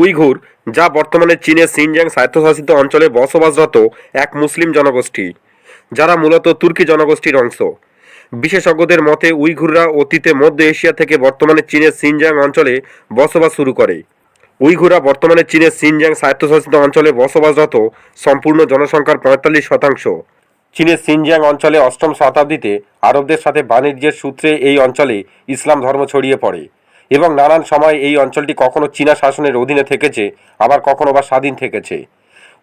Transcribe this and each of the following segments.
Uyghur, যা বর্তমানে চীনের সিনজিয়াং স্বায়ত্তশাসিত অঞ্চলে বসবাসরত এক মুসলিম জনগোষ্ঠী, যারা মূলত তুর্কি জনগোষ্ঠীর অংশ। বিশেষজ্ঞদের মতে, উইঘুররা অতীতে মধ্য এশিয়া থেকে বর্তমানে চীনের সিনজিয়াং অঞ্চলে বসবাস শুরু করে। উইঘুররা বর্তমানে চীনের সিনজিয়াং স্বায়ত্তশাসিত অঞ্চলে বসবাসরত সম্পূর্ণ জনসংখ্যার পঁয়তাল্লিশ শতাংশ। চীনের সিনজিয়াং অঞ্চলে অষ্টম শতাব্দীতে আরবদের সাথে বাণিজ্যের সূত্রে এই অঞ্চলে ইসলাম ধর্ম ছড়িয়ে পড়ে। এবং নানান সময় এই অঞ্চলটি কখনো চীনা শাসনের অধীনে থেকেছে, আবার কখনো বা স্বাধীন থেকেছে।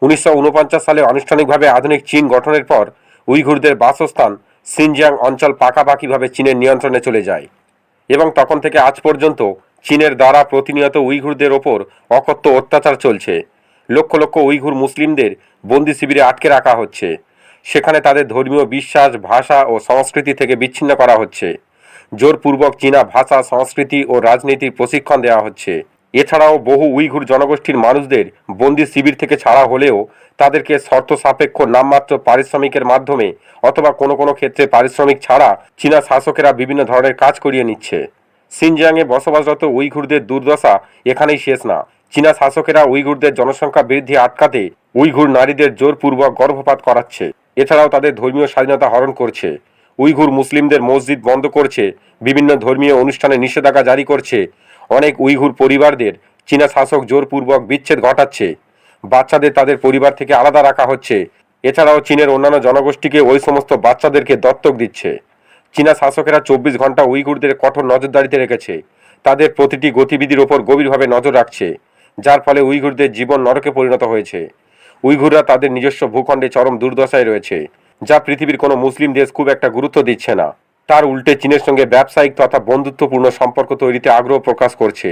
উনিশশো উনপঞ্চাশ সালে আনুষ্ঠানিকভাবে আধুনিক চীন গঠনের পর, উইঘুরদের বাসস্থান সিনজিয়াং অঞ্চল পাকাপাকিভাবে চীনের নিয়ন্ত্রণে চলে যায় এবং তখন থেকে আজ পর্যন্ত চীনের দ্বারা প্রতিনিয়ত উইঘুরদের ওপর অকথ্য অত্যাচার চলছে। লক্ষ লক্ষ উইঘুর মুসলিমদের বন্দি শিবিরে আটকে রাখা হচ্ছে। সেখানে তাদের ধর্মীয় বিশ্বাস, ভাষা ও সংস্কৃতি থেকে বিচ্ছিন্ন করা হচ্ছে। জোরপূর্বক চীনা ভাষা, সংস্কৃতি ও রাজনীতির প্রশিক্ষণ দেওয়া হচ্ছে। এছাড়াও বহু উইঘুর জনগোষ্ঠীর মানুষদের বন্দি শিবির থেকে ছাড়া হলেও তাদেরকে শর্ত সাপেক্ষ নামমাত্র পারিশ্রমিকের মাধ্যমে অথবা কোনো কোনো ক্ষেত্রে পারিশ্রমিক ছাড়া চীনা শাসকেরা বিভিন্ন ধরনের কাজ করিয়ে নিচ্ছে। সিনজিয়াংয়ে বসবাসরত উইঘুরদের দুর্দশা এখানেই শেষ না। চীনা শাসকেরা উইঘুরদের জনসংখ্যা বৃদ্ধি আটকাতে উইঘুর নারীদের জোরপূর্বক গর্ভপাত করাচ্ছে। এছাড়াও তাদের ধর্মীয় স্বাধীনতা হরণ করছে। উইঘুর মুসলিমদের মসজিদ বন্ধ করছে, বিভিন্ন ধর্মীয় অনুষ্ঠানে নিষেধাজ্ঞা জারি করছে। অনেক উইঘুর পরিবারদের চীনা শাসক জোরপূর্বক বিচ্ছেদ ঘটাচ্ছে। বাচ্চাদের তাদের পরিবার থেকে আলাদা রাখা হচ্ছে। এছাড়াও চীনের অন্যান্য জনগোষ্ঠীকে ওই সমস্ত বাচ্চাদেরকে দত্তক দিচ্ছে। চীনা শাসকেরা চব্বিশ ঘণ্টা উইঘুরদের কঠোর নজরদারিতে রেখেছে। তাদের প্রতিটি গতিবিধির ওপর গভীরভাবে নজর রাখছে, যার ফলে উইঘুরদের জীবন নরকে পরিণত হয়েছে। উইঘুররা তাদের নিজস্ব ভূখণ্ডে চরম দুর্দশায় রয়েছে। যা পৃথিবীর কোনো মুসলিম দেশ খুব একটা গুরুত্ব দিচ্ছে না। তার উল্টে চীনের সঙ্গে ব্যবসায়িক তথা বন্ধুত্বপূর্ণ সম্পর্ক তৈরিতে আগ্রহ প্রকাশ করছে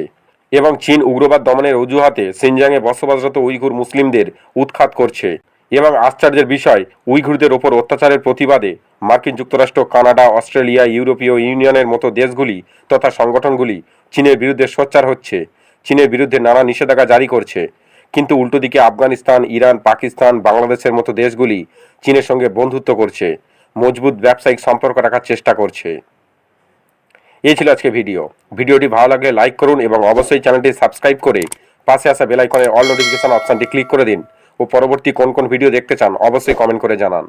এবং চীন উগ্রবাদ দমনের অজুহাতে সিনজাংয়ে বসবাসরত উইঘুর মুসলিমদের উৎখাত করছে এবং আশ্চর্যের বিষয়, উইঘুরদের ওপর অত্যাচারের প্রতিবাদে মার্কিন যুক্তরাষ্ট্র, কানাডা, অস্ট্রেলিয়া, ইউরোপীয় ইউনিয়নের মতো দেশগুলি তথা সংগঠনগুলি চীনের বিরুদ্ধে সোচ্চার হচ্ছে। চীনের বিরুদ্ধে নানা নিষেধাজ্ঞা জারি করছে। কিন্তু উল্টো দিকে আফগানিস্তান, ইরান, পাকিস্তান, বাংলাদেশের মতো দেশগুলি চীনের সঙ্গে বন্ধুত্ব করছে, মজবুত ব্যবসায়িক সম্পর্ক রাখার চেষ্টা করছে। এ ছিল আজকে ভিডিও। ভিডিওটি ভালো লাগলে লাইক করুন এবং অবশ্যই চ্যানেলটি সাবস্ক্রাইব করে পাশে আসা বেলাইকনের অল নোটিফিকেশন অপশানটি ক্লিক করে দিন। ও পরবর্তী কোন কোন ভিডিও দেখতে চান, অবশ্যই কমেন্ট করে জানান।